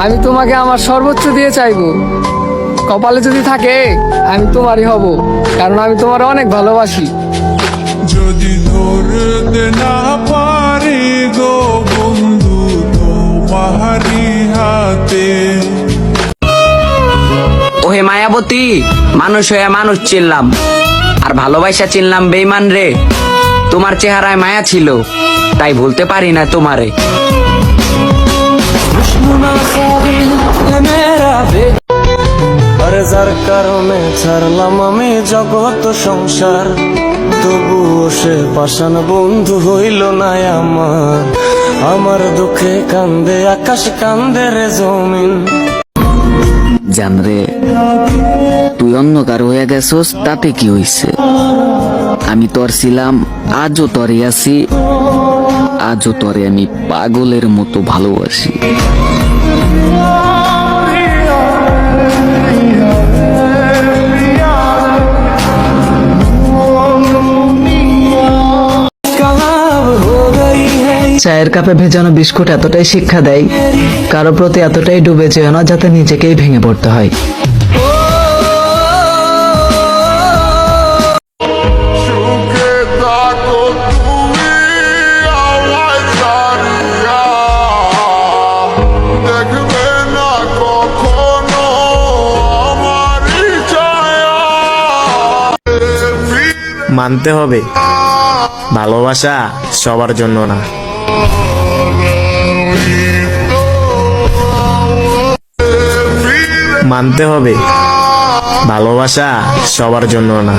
আমি তোমাকে আমার সর্বোচ্চ দিয়ে চাইব। কপালে যদি থাকে আমি তোমারই হব কারণ আমি তোমার অনেক ভালোবাসি। যদি ধরতে না পারি গো বন্ধু তোমারি হাতে। ওহে মায়াবতী মানুষ হয়ে মানুষ চিনলাম আর ভালোবাসা চিনলাম বেইমান রে। তোমার চেহারায় মায়া ছিল তাই ভুলতে পারি না তোমারে। যার কারণে ছাড়লাম আমি জগৎ সংসার, তবুও সে পাষাণ বন্ধু হইল না আমার। আমার দুঃখে কান্দে, আকাশ কান্দে রে জমিন। জানরে তুই অন্ধকার হয়ে গেছস, তাতে কি হইছে? আমি তোর ছিলাম, আজও তরে আছি। আজও তরে আমি পাগলের মতো ভালোবাসি। চায়ের কাপে ভেজানো বিস্কুট এতটাই শিক্ষা দেয়, কারও প্রতি এতটাই ডুবে যেও না যাতে নিজেকেই ভেঙে পড়তে হয়। মানতে হবে। ভালোবাসা সবার জন্য না। মানতে হবে। ভালোবাসা সবার জন্য না।